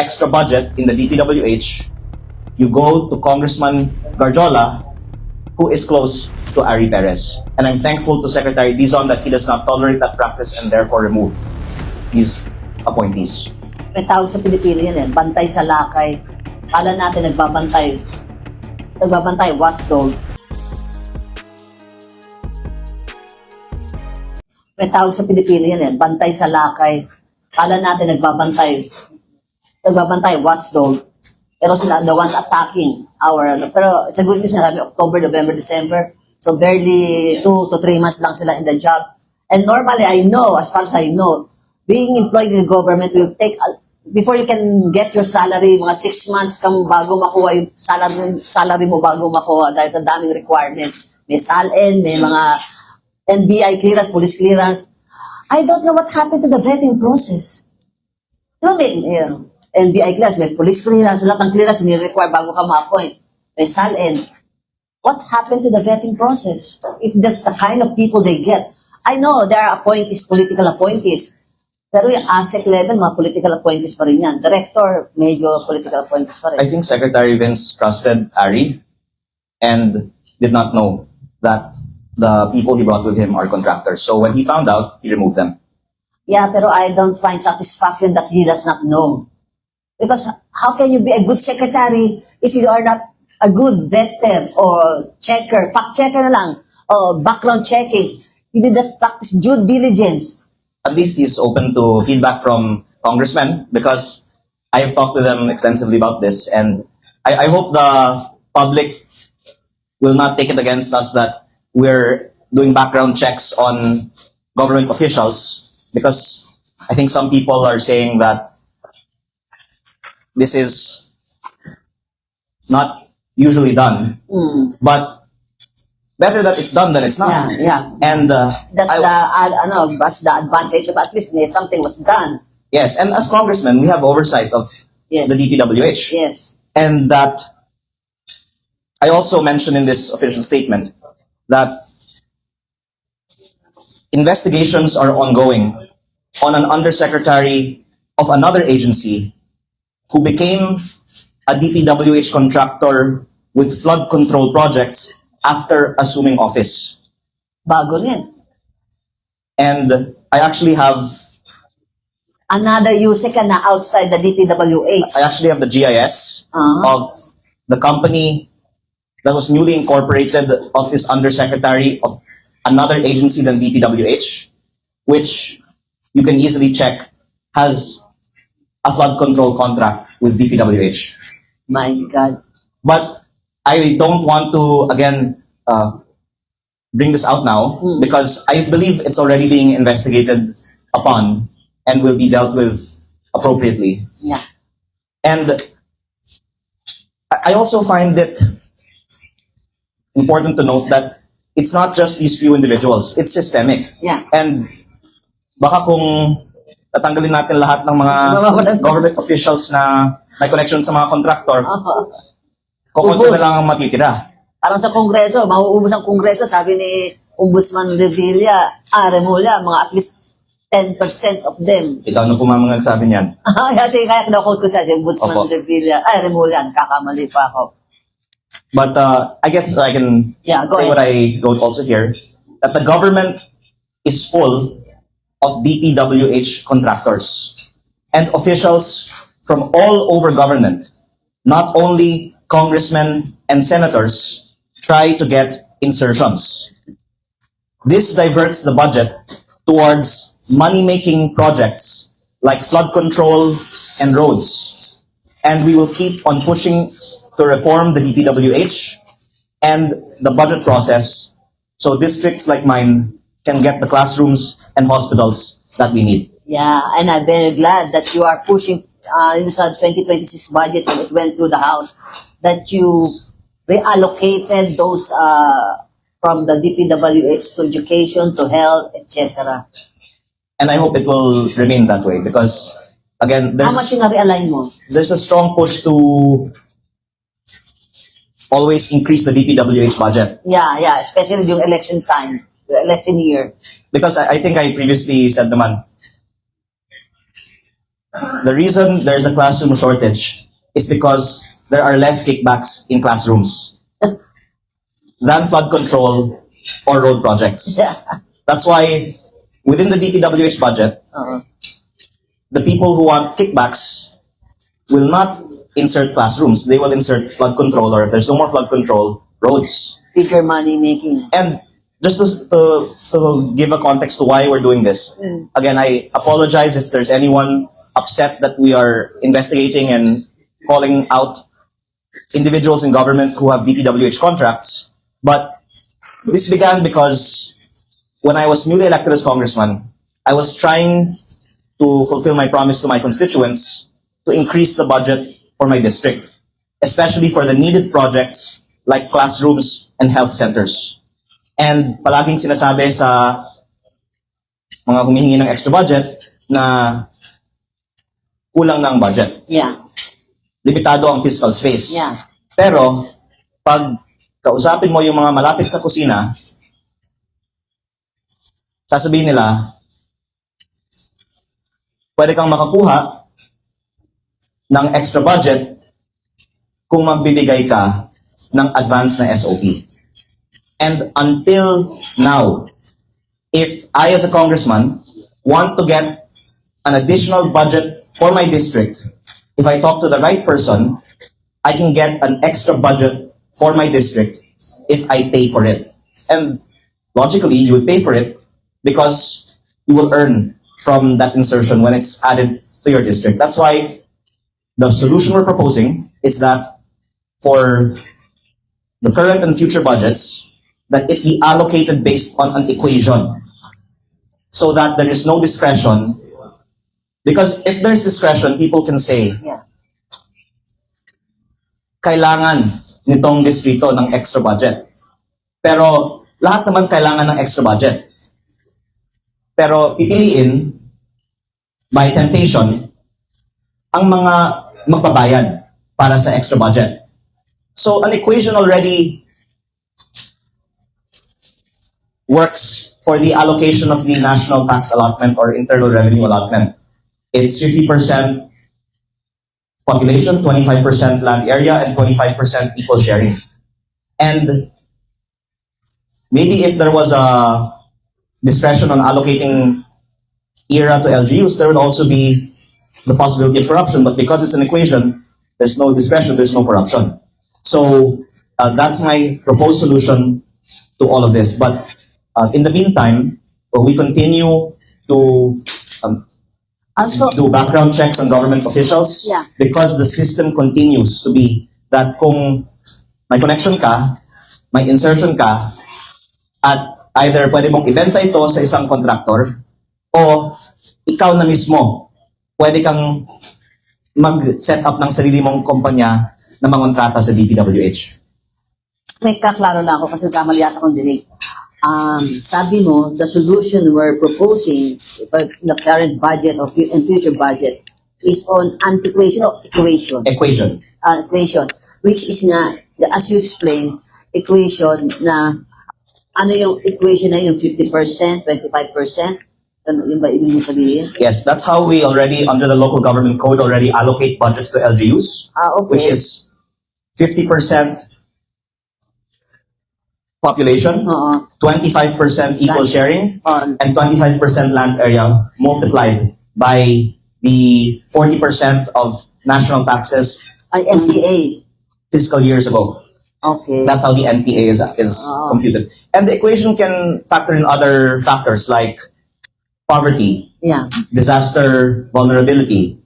extra budget in the DPWH, you go to Congressman Garjola, who is close to Ari Perez. And I'm thankful to Secretary Dizon that he does not tolerate that practice and therefore removed these appointees. May tawag sa Pilipino yan eh, bantay sa lakay. Kala natin nagbabantay. Nagbabantay, watchdog. May tawag sa Pilipino yan eh, bantay sa lakay. Kala natin nagbabantay. Nagbabantay, watchdog. Pero sila, the ones attacking our, pero it's a good news na sabi, October, November, December. So barely two to three months lang sila in the job. And normally, I know, as far as I know, being employed in the government will take, a- before you can get your salary, mga six months kang bago makuha yung salary, salary mo bago makuha dahil sa daming requirements. May SALN, may mga NBI clearance, police clearance. I don't know what happened to the vetting process. Di ba may eh, NBI clearance, may police clearance, lahat ng clearance ni-require bago ka ma-appoint. May SALN. What happened to the vetting process? If that's the kind of people they get. I know there are appointees, political appointees. Pero yung ASEC level, mga political appointees pa rin yan. Director, medyo political appointees pa I think Secretary Vince trusted Ari and did not know that the people he brought with him are contractors. So when he found out, he removed them. Yeah, pero I don't find satisfaction that he does not know. Because how can you be a good secretary if you are not a good vetter or checker, fact checker na lang, or background checking. You did not practice due diligence. At least he's open to feedback from congressmen because I have talked to them extensively about this and I, I hope the public will not take it against us that we're doing background checks on government officials because I think some people are saying that this is not usually done, Mm, but better that it's done than it's not. yeah, yeah. And uh, That's I- the, uh, ano, that's the advantage of at least something was done. Yes, and as congressmen, we have oversight of Yes. the DPWH. Yes. And that I also mentioned in this official statement that investigations are ongoing on an undersecretary of another agency who became a DPWH contractor with flood control projects after assuming office. Bago rin. And I actually have Another USEC ka na outside the DPWH. I actually have the GIS Uh-huh. of the company that was newly incorporated of this undersecretary of another agency than DPWH, which you can easily check has a flood control contract with DPWH. My God. But I don't want to again uh, bring this out now because I believe it's already being investigated upon and will be dealt with appropriately. Yeah. And I I also find it important to note that it's not just these few individuals, it's systemic. Yeah. And baka kung tatanggalin natin lahat ng mga government officials na may connection sa mga contractor, kukunti na lang ang matitira. Parang sa Kongreso, mauubos ang Kongreso, sabi ni Ombudsman Revilla, ah, Remulla, mga at least 10% of them. Ikaw na po mga nagsabi niyan. Kasi kaya kina-quote ko siya, si Ombudsman Opo. Revilla, ay, Remulla, kakamali pa ako. But uh, I guess I can Yeah, go say ahead. what I wrote also here that the government is full of DPWH contractors and officials from all over government, not only congressmen and senators, try to get insertions. This diverts the budget towards money making projects like flood control and roads and we will keep on pushing to reform the DPWH and the budget process so districts like mine can get the classrooms and hospitals that we need. Yeah, and I'm very glad that you are pushing uh, in sa 2026 budget when it went through the House, that you reallocated those uh, from the DPWH to education, to health, etc. And I hope it will remain that way because again How much there's yung na-realign mo? there's a strong push to always increase the DPWH budget Yeah, yeah, especially during election time, yung election year. because I, I think I previously said the naman the reason there's a classroom shortage is because there are less kickbacks in classrooms than flood control or road projects. Yeah. That's why within the DPWH budget, Oo. the people who want kickbacks will not insert classrooms. They will insert flood control, or if there's no more flood control, roads. Bigger money making. And just to, to, to give a context to why we're doing this, mm. again, I apologize if there's anyone upset that we are investigating and calling out individuals in government who have DPWH contracts. But this began because when I was newly elected as congressman, I was trying to fulfill my promise to my constituents to increase the budget for my district, especially for the needed projects like classrooms and health centers. And palaging sinasabi sa mga humihingi ng extra budget na kulang ang budget. Yeah. Limitado ang fiscal space. Yeah. Pero, pag kausapin mo yung mga malapit sa kusina, sasabihin nila, pwede kang makakuha ng extra budget kung magbibigay ka ng advance na SOP. And until now, if I as a congressman want to get an additional budget for my district, if I talk to the right person, I can get an extra budget for my district if I pay for it. And logically, you would pay for it because you will earn from that insertion when it's added to your district. That's why the solution we're proposing is that for the current and future budgets, that it be allocated based on an equation so that there is no discretion. Because if there's discretion, people can say, kailangan nitong distrito ng extra budget. Pero lahat naman kailangan ng extra budget. Pero pipiliin by temptation ang mga magbabayad para sa extra budget. So an equation already works for the allocation of the national tax allotment or internal revenue allotment. It's 50% population, 25% land area, and 25% equal sharing. And maybe if there was a discretion on allocating ERA to LGUs, there would also be the possibility of corruption. But because it's an equation, there's no discretion, there's no corruption. So uh, that's my proposed solution to all of this. But uh, in the meantime, uh, we continue to um, Also, do background checks on government officials Yeah. because the system continues to be that kung may connection ka, may insertion ka, at either pwede mong ibenta ito sa isang contractor o ikaw na mismo pwede kang mag-set up ng sarili mong kumpanya na mangontrata sa DPWH. may kaklaro na ako kasi kamali yata kong dinig. Um, sabi mo, the solution we're proposing for the current budget or and future budget is on antiquation or equation. Equation. uh, equation, which is nga, as you explained, equation na, ano yung equation na yung 50%, 25%? Ano, yun ba ibig mo sabihin? Yes, that's how we already, under the local government code, already allocate budgets to LGUs. Ah, okay. which is 50% population, Oo. 25% equal Land. sharing, On, and 25% land area multiplied by the 40% of national taxes ay, NPA. fiscal years ago. Okay. That's how the NPA is, is Ah. computed. And the equation can factor in other factors like poverty, yeah. disaster vulnerability.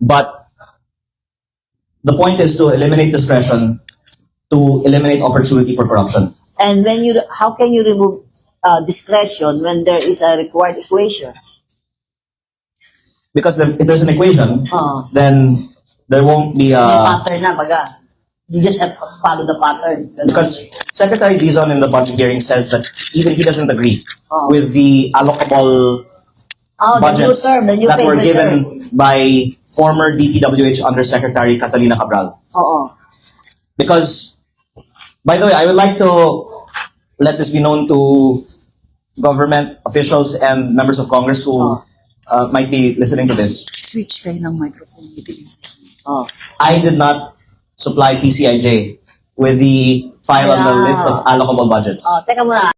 But the point is to eliminate discretion, to eliminate opportunity for corruption. And when you, how can you remove uh, discretion when there is a required equation? Because the, if there's an equation, Oh. then there won't be May a. pattern na, baga. You just have to follow the pattern. Ganun. Because Secretary Dizon in the budget hearing says that even he doesn't agree Oh. with the allocable oh, the new budgets term, the new that were favorite term. given by former DPWH Undersecretary Catalina Cabral. Oo. Because, by the way, I would like to let this be known to government officials and members of Congress who Oh. uh, might be listening to this, Switch kayo ng microphone. Oh. I did not supply PCIJ with the file on the list of allocable budgets. Oh, teka muna.